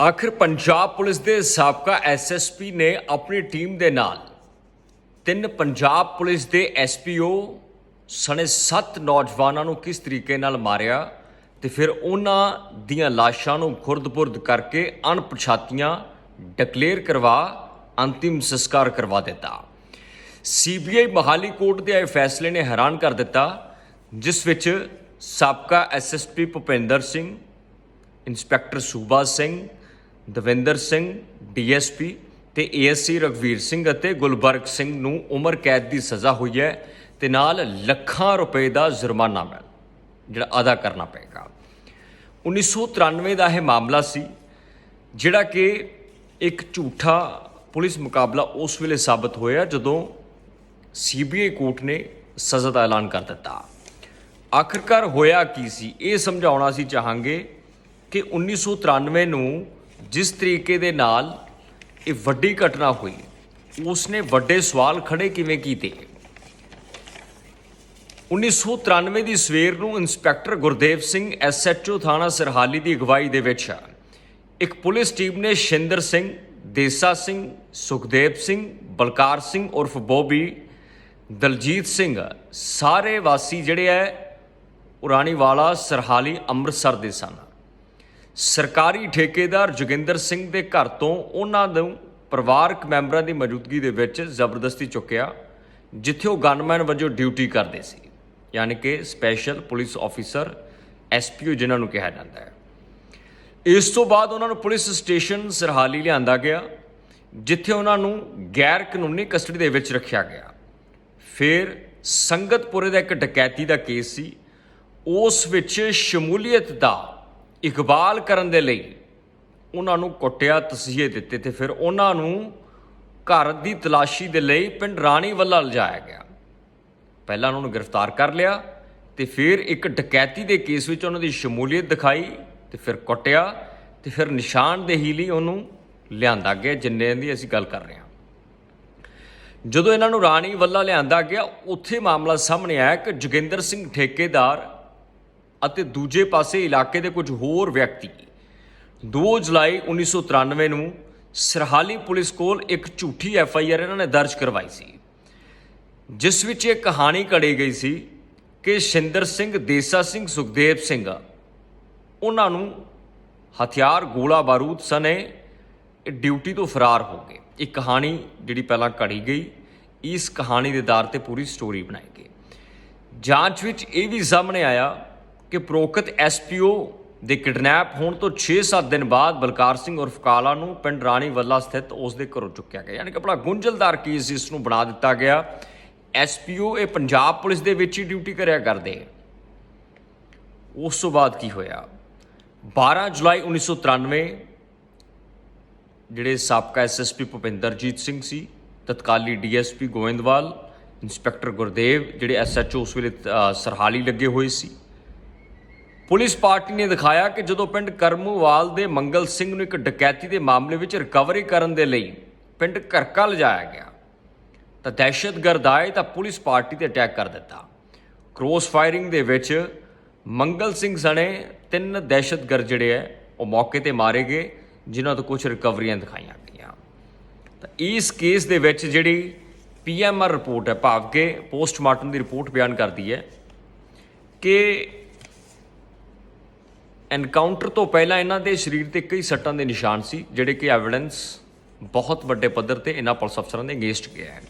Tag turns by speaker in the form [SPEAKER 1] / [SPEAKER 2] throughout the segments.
[SPEAKER 1] ਆਖਰ ਪੰਜਾਬ ਪੁਲਿਸ ਦੇ ਸਾਬਕਾ ਐਸਐਸਪੀ ਨੇ ਆਪਣੀ ਟੀਮ ਦੇ ਨਾਲ ਤਿੰਨ ਪੰਜਾਬ ਪੁਲਿਸ ਦੇ ਐਸਪੀਓ ਸਣੇ ਸੱਤ ਨੌਜਵਾਨਾਂ ਨੂੰ ਕਿਸ ਤਰੀਕੇ ਨਾਲ ਮਾਰਿਆ ਤੇ ਫਿਰ ਉਹਨਾਂ ਦੀਆਂ ਲਾਸ਼ਾਂ ਨੂੰ ਖੁਰਦ-ਬੁਰਦ ਕਰਕੇ ਅਣਪਛਾਤੀਆਂ ਡਿਕਲੇਅਰ ਕਰਵਾ, ਅੰਤਿਮ ਸੰਸਕਾਰ ਕਰਵਾ ਦਿੱਤਾ। ਸੀਬੀਆਈ ਮਹਾਲੀ ਕੋਰਟ ਦੇ ਆਏ ਫੈਸਲੇ ਨੇ ਹੈਰਾਨ ਕਰ ਦਿੱਤਾ, ਜਿਸ ਵਿੱਚ ਸਾਬਕਾ SSP Bhupinder Singh, inspector Suba Singh Davinder Singh, DSP ਤੇ ਏਐਸਸੀ ਰਗਵੀਰ ਸਿੰਘ ਅਤੇ ਗੁਲਬਰਗ ਸਿੰਘ ਨੂੰ ਉਮਰ ਕੈਦ ਦੀ ਸਜ਼ਾ ਹੋਈ ਹੈ ਤੇ ਨਾਲ ਲੱਖਾਂ ਰੁਪਏ ਦਾ ਜੁਰਮਾਨਾ ਮਿਲ ਜਿਹੜਾ ਅਦਾ ਕਰਨਾ ਪਏਗਾ। 1993 ਦਾ ਇਹ ਮਾਮਲਾ ਸੀ, ਜਿਹੜਾ ਕਿ ਇੱਕ ਝੂਠਾ ਪੁਲਿਸ ਮੁਕਾਬਲਾ ਉਸ ਵੇਲੇ ਸਾਬਤ ਹੋਇਆ ਜਦੋਂ ਸੀਬੀਆਈ ਕੋਰਟ ਨੇ ਸਜ਼ਾ ਦਾ ਐਲਾਨ ਕਰ ਦਿੱਤਾ। ਆਖਰਕਾਰ ਹੋਇਆ ਕੀ ਸੀ? ਇਹ ਸਮਝਾਉਣਾ ਸੀ ਚਾਹਾਂਗੇ ਕਿ 1993 ਨੂੰ ਜਿਸ ਤਰੀਕੇ ਦੇ ਨਾਲ ਇਹ ਵੱਡੀ ਘਟਨਾ ਹੋਈ, ਉਸਨੇ ਵੱਡੇ ਸਵਾਲ ਖੜੇ ਕਿਵੇਂ ਕੀਤੇ? 1993 ਦੀ ਸਵੇਰ ਨੂੰ ਇੰਸਪੈਕਟਰ ਗੁਰਦੇਵ ਸਿੰਘ ਐਸਐਚਓ ਥਾਣਾ ਸਰਹਾਲੀ ਦੀ ਅਗਵਾਈ ਦੇ ਵਿੱਚ ਇੱਕ ਪੁਲਿਸ ਟੀਮ ਨੇ ਸ਼ਿੰਦਰ ਸਿੰਘ, ਦੇਸਾ ਸਿੰਘ, ਸੁਖਦੇਵ ਸਿੰਘ, ਬਲਕਾਰ ਸਿੰਘ ਉਰਫ ਬੋਬੀ, ਦਲਜੀਤ ਸਿੰਘ, ਸਾਰੇ ਵਾਸੀ ਜਿਹੜੇ ਐ ਉਰਾਣੀਵਾਲਾ ਸਰਹਾਲੀ, ਅੰਮ੍ਰਿਤਸਰ ਦੇ ਸਨ। ਸਰਕਾਰੀ ਠੇਕੇਦਾਰ ਜੋਗਿੰਦਰ ਸਿੰਘ ਦੇ ਘਰ ਤੋਂ ਉਹਨਾਂ ਨੂੰ ਪਰਿਵਾਰਕ ਮੈਂਬਰਾਂ ਦੀ ਮੌਜੂਦਗੀ ਦੇ ਵਿੱਚ ਜ਼ਬਰਦਸਤੀ ਚੁੱਕਿਆ, ਜਿੱਥੇ ਉਹ ਗਨਮੈਨ ਵਜੋਂ ਡਿਊਟੀ ਕਰਦੇ ਸੀ, ਯਾਨੀ ਕਿ ਸਪੈਸ਼ਲ ਪੁਲਿਸ ਆਫੀਸਰ, ਐਸਪੀਓ ਜਿਨ੍ਹਾਂ ਨੂੰ ਕਿਹਾ ਜਾਂਦਾ ਹੈ। ਇਸ ਤੋਂ ਬਾਅਦ ਉਹਨਾਂ ਨੂੰ ਪੁਲਿਸ ਸਟੇਸ਼ਨ ਸਰਹਾਲੀ ਲਿਆਂਦਾ ਗਿਆ, ਜਿੱਥੇ ਉਹਨਾਂ ਨੂੰ ਗੈਰ ਕਾਨੂੰਨੀ ਕਸਟਡੀ ਦੇ ਵਿੱਚ ਰੱਖਿਆ ਗਿਆ। ਫਿਰ ਸੰਗਤਪੁਰੇ ਦਾ ਇੱਕ ਡਕੈਤੀ ਦਾ ਕੇਸ ਸੀ, ਉਸ ਵਿੱਚ ਸ਼ਮੂਲੀਅਤ ਦਾ ਇਕਬਾਲ ਕਰਨ ਦੇ ਲਈ ਉਹਨਾਂ ਨੂੰ ਕੁੱਟਿਆ, ਤਸੀਹੇ ਦਿੱਤੇ ਤੇ ਫਿਰ ਉਹਨਾਂ ਨੂੰ ਘਰ ਦੀ ਤਲਾਸ਼ੀ ਦੇ ਲਈ ਪਿੰਡ ਰਾਣੀ ਵੱਲਾ ਲਿਜਾਇਆ ਗਿਆ। ਪਹਿਲਾਂ ਉਹਨਾਂ ਨੂੰ ਗ੍ਰਿਫਤਾਰ ਕਰ ਲਿਆ ਤੇ ਫਿਰ ਇੱਕ ਡਕੈਤੀ ਦੇ ਕੇਸ ਵਿੱਚ ਉਹਨਾਂ ਦੀ ਸ਼ਮੂਲੀਅਤ ਦਿਖਾਈ ਤੇ ਫਿਰ ਕੁੱਟਿਆ ਤੇ ਫਿਰ ਨਿਸ਼ਾਨਦੇਹੀ ਲਈ ਉਹਨੂੰ ਲਿਆਂਦਾ ਗਿਆ, ਜਿੰਨੇ ਦੀ ਅਸੀਂ ਗੱਲ ਕਰ ਰਹੇ ਹਾਂ। ਜਦੋਂ ਇਹਨਾਂ ਨੂੰ ਰਾਣੀ ਵੱਲਾ ਲਿਆਂਦਾ ਗਿਆ, ਉੱਥੇ ਮਾਮਲਾ ਸਾਹਮਣੇ ਆਇਆ ਕਿ ਜੋਗਿੰਦਰ ਸਿੰਘ ਠੇਕੇਦਾਰ ਅਤੇ ਦੂਜੇ ਪਾਸੇ ਇਲਾਕੇ ਦੇ ਕੁਝ ਹੋਰ ਵਿਅਕਤੀ। 2 ਜੁਲਾਈ 1993 ਨੂੰ ਸਰਹਾਲੀ ਪੁਲਿਸ ਕੋਲ ਇੱਕ ਝੂਠੀ ਐਫ ਆਈ ਆਰ ਇਹਨਾਂ ਨੇ ਦਰਜ ਕਰਵਾਈ ਸੀ। ਜਿਸ ਵਿੱਚ ਇਹ ਕਹਾਣੀ ਕੜੀ ਗਈ ਸੀ ਕਿ ਸ਼ਿੰਦਰ ਸਿੰਘ, ਦੇਸਾ ਸਿੰਘ, ਸੁਖਦੇਵ ਸਿੰਘ ਉਹਨਾਂ ਨੂੰ ਹਥਿਆਰ ਗੋਲਾ ਬਾਰੂਦ ਸਨੇ ਡਿਊਟੀ ਤੋਂ ਫਰਾਰ ਹੋ ਗਏ। ਇਹ ਕਹਾਣੀ ਜਿਹੜੀ ਪਹਿਲਾਂ ਘੜੀ ਗਈ, ਇਸ ਕਹਾਣੀ ਦੇ ਆਧਾਰ ਤੇ ਪੂਰੀ ਸਟੋਰੀ ਬਣਾਈ ਗਈ। ਜਾਂਚ ਵਿੱਚ ਇਹ ਵੀ ਸਾਹਮਣੇ ਆਇਆ ਕਿ ਪ੍ਰੋਕਤ ਐਸਪੀਓ ਦੇ ਕਿਡਨੈਪ ਹੋਣ ਤੋਂ 6-7 ਦਿਨ ਬਾਅਦ ਬਲਕਾਰ ਸਿੰਘ ਉਰਫ ਕਾਲਾ ਨੂੰ ਪਿੰਡ ਰਾਣੀ ਵੱਲਾ ਸਥਿਤ ਉਸ ਦੇ ਘਰੋਂ ਚੁੱਕਿਆ ਗਿਆ। ਯਾਨੀ ਕਿ ਬੜਾ ਗੁੰਝਲਦਾਰ ਕੇਸ ਇਸ ਨੂੰ ਬਣਾ ਦਿੱਤਾ ਗਿਆ। ਐਸਪੀਓ ਇਹ ਪੰਜਾਬ ਪੁਲਿਸ ਦੇ ਵਿੱਚ ਹੀ ਡਿਊਟੀ ਕਰਿਆ ਕਰਦੇ। ਉਸ ਤੋਂ ਬਾਅਦ ਕੀ ਹੋਇਆ? 12 ਜੁਲਾਈ 1993 ਜਿਹੜੇ ਸਾਬਕਾ ਐਸਐਸਪੀ ਭੁਪਿੰਦਰਜੀਤ ਸਿੰਘ ਸੀ, ਤਤਕਾਲੀ ਡੀਐਸਪੀ ਗੋਇੰਦਵਾਲ, ਇੰਸਪੈਕਟਰ ਗੁਰਦੇਵ, ਜਿਹੜੇ ਐਸਐਚਓ ਉਸ ਵੇਲੇ ਸਰਹਾਲੀ ਲੱਗੇ ਹੋਏ ਸੀ। ਪੁਲਿਸ ਪਾਰਟੀ ਨੇ ਦਿਖਾਇਆ ਕਿ ਜਦੋਂ ਪਿੰਡ ਕਰਮੂਵਾਲ ਦੇ ਮੰਗਲ ਸਿੰਘ ਨੂੰ ਇੱਕ ਡਕੈਤੀ ਦੇ ਮਾਮਲੇ ਵਿੱਚ ਰਿਕਵਰੀ ਕਰਨ ਦੇ ਲਈ ਪਿੰਡ ਕਰਕਾ ਲਿਜਾਇਆ ਗਿਆ, ਤਾਂ ਦਹਿਸ਼ਤਗਰਦ ਆਏ ਤਾਂ ਪੁਲਿਸ ਪਾਰਟੀ ਤੇ ਅਟੈਕ ਕਰ ਦਿੱਤਾ। ਕ੍ਰੋਸ ਫਾਇਰਿੰਗ ਦੇ ਵਿੱਚ ਮੰਗਲ ਸਿੰਘ ਸਣੇ ਤਿੰਨ ਦਹਿਸ਼ਤਗਰਦ ਜਿਹੜੇ ਐ, ਉਹ ਮੌਕੇ ਤੇ ਮਾਰੇ ਗਏ, ਜਿਨ੍ਹਾਂ ਤੋਂ ਕੁਝ ਰਿਕਵਰੀਆਂ ਦਿਖਾਈਆਂ ਗਈਆਂ। ਤਾਂ ਇਸ ਕੇਸ ਦੇ ਵਿੱਚ ਜਿਹੜੀ ਪੀਐਮਆਰ ਰਿਪੋਰਟ ਹੈ ਭਾਵ ਕਿ ਪੋਸਟਮਾਰਟਮ ਦੀ ਰਿਪੋਰਟ ਬਿਆਨ ਕਰਦੀ ਹੈ ਕਿ ਐਨਕਾਊਂਟਰ ਤੋਂ ਪਹਿਲਾਂ ਇਹਨਾਂ ਦੇ ਸਰੀਰ ਤੇ ਕਈ ਸੱਟਾਂ ਦੇ ਨਿਸ਼ਾਨ ਸੀ, ਜਿਹੜੇ ਕਿ ਐਵੀਡੈਂਸ ਬਹੁਤ ਵੱਡੇ ਪੱਧਰ ਤੇ ਇਹਨਾਂ ਪੁਲਿਸ ਅਫਸਰਾਂ ਦੇ ਅਗੇਂਸਟ ਗਿਆ ਹੈ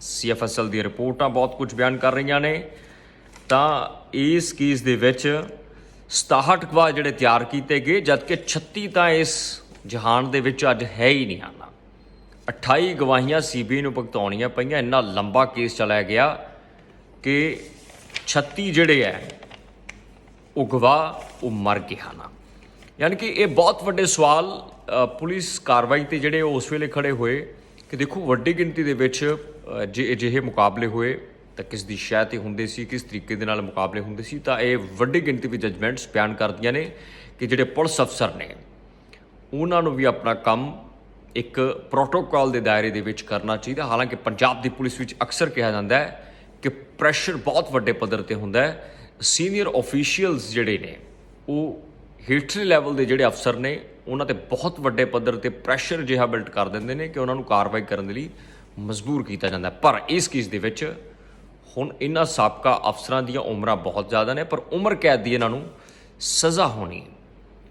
[SPEAKER 1] ਸੀਐਫਐਸਐਲ ਦੀ ਰਿਪੋਰਟਾਂ ਬਹੁਤ ਕੁਝ ਬਿਆਨ ਕਰ ਰਹੀਆਂ ਨੇ। ਤਾਂ ਇਸ ਕੇਸ ਦੇ ਵਿੱਚ 67 ਗਵਾਹ ਜਿਹੜੇ ਤਿਆਰ ਕੀਤੇ ਗਏ, ਜਦਕਿ 36 ਤਾਂ ਇਸ ਜਹਾਨ ਦੇ ਵਿੱਚ ਅੱਜ ਹੈ ਹੀ ਨਹੀਂ ਹਨ। 28 ਗਵਾਹੀਆਂ ਸੀਬੀਆਈ ਨੂੰ ਭੁਗਤਾਉਣੀਆਂ ਪਈਆਂ। ਇੰਨਾ ਲੰਬਾ ਕੇਸ ਚਲਾਇਆ ਗਿਆ ਕਿ 36 ਜਿਹੜੇ ਹੈ ਉਗਵਾ ਉਹ ਮਰ ਗਿਆ ਨਾ। ਯਾਨੀ ਕਿ ਇਹ ਬਹੁਤ ਵੱਡੇ ਸਵਾਲ ਪੁਲਿਸ ਕਾਰਵਾਈ ਤੇ ਜਿਹੜੇ ਉਹ ਉਸ ਵੇਲੇ ਖੜੇ ਹੋਏ ਕਿ ਦੇਖੋ ਵੱਡੀ ਗਿਣਤੀ ਦੇ ਵਿੱਚ ਜੇ ਅਜਿਹੇ ਮੁਕਾਬਲੇ ਹੋਏ ਤਾਂ ਕਿਸ ਦੀ ਸ਼ਹਿ ਤੇ ਹੁੰਦੇ ਸੀ, ਕਿਸ ਤਰੀਕੇ ਦੇ ਨਾਲ ਮੁਕਾਬਲੇ ਹੁੰਦੇ ਸੀ, ਤਾਂ ਇਹ ਵੱਡੀ ਗਿਣਤੀ ਵਿੱਚ ਜਜਮੈਂਟਸ ਬਿਆਨ ਕਰਦੀਆਂ ਨੇ ਕਿ ਜਿਹੜੇ ਪੁਲਿਸ ਅਫਸਰ ਨੇ, ਉਹਨਾਂ ਨੂੰ ਵੀ ਆਪਣਾ ਕੰਮ ਇੱਕ ਪ੍ਰੋਟੋਕਾਲ ਦੇ ਦਾਇਰੇ ਦੇ ਵਿੱਚ ਕਰਨਾ ਚਾਹੀਦਾ। ਹਾਲਾਂਕਿ ਪੰਜਾਬ ਦੀ ਪੁਲਿਸ ਵਿੱਚ ਅਕਸਰ ਕਿਹਾ ਜਾਂਦਾ ਹੈ ਕਿ ਪ੍ਰੈਸ਼ਰ ਬਹੁਤ ਵੱਡੇ ਪੱਧਰ ਤੇ ਹੁੰਦਾ ਹੈ। ਸੀਨੀਅਰ ਆਫੀਸ਼ੀਅਲਸ ਜਿਹੜੇ ਨੇ, ਉਹ ਹੇਠਲੇ ਲੈਵਲ ਦੇ ਜਿਹੜੇ ਅਫਸਰ ਨੇ, ਉਹਨਾਂ ਤੇ ਬਹੁਤ ਵੱਡੇ ਪੱਧਰ ਤੇ ਪ੍ਰੈਸ਼ਰ ਜਿਹਾ ਬਿਲਟ ਕਰ ਦਿੰਦੇ ਨੇ ਕਿ ਉਹਨਾਂ ਨੂੰ ਕਾਰਵਾਈ ਕਰਨ ਦੇ ਲਈ ਮਜਬੂਰ ਕੀਤਾ ਜਾਂਦਾ ਪਰ ਇਸ ਕੇਸ ਦੇ ਵਿੱਚ ਹੁਣ ਇਹਨਾਂ ਸਾਬਕਾ ਅਫਸਰਾਂ ਦੀਆਂ ਉਮਰਾਂ ਬਹੁਤ ਜ਼ਿਆਦਾ ਨੇ, ਪਰ ਉਮਰ ਕੈਦ ਦੀ ਇਹਨਾਂ ਨੂੰ ਸਜ਼ਾ ਹੋਣੀ,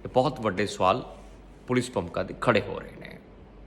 [SPEAKER 1] ਇਹ ਬਹੁਤ ਵੱਡੇ ਸਵਾਲ ਪੁਲਿਸ ਭੂਮਿਕਾ ਦੇ ਖੜੇ ਹੋ ਰਹੇ ਨੇ।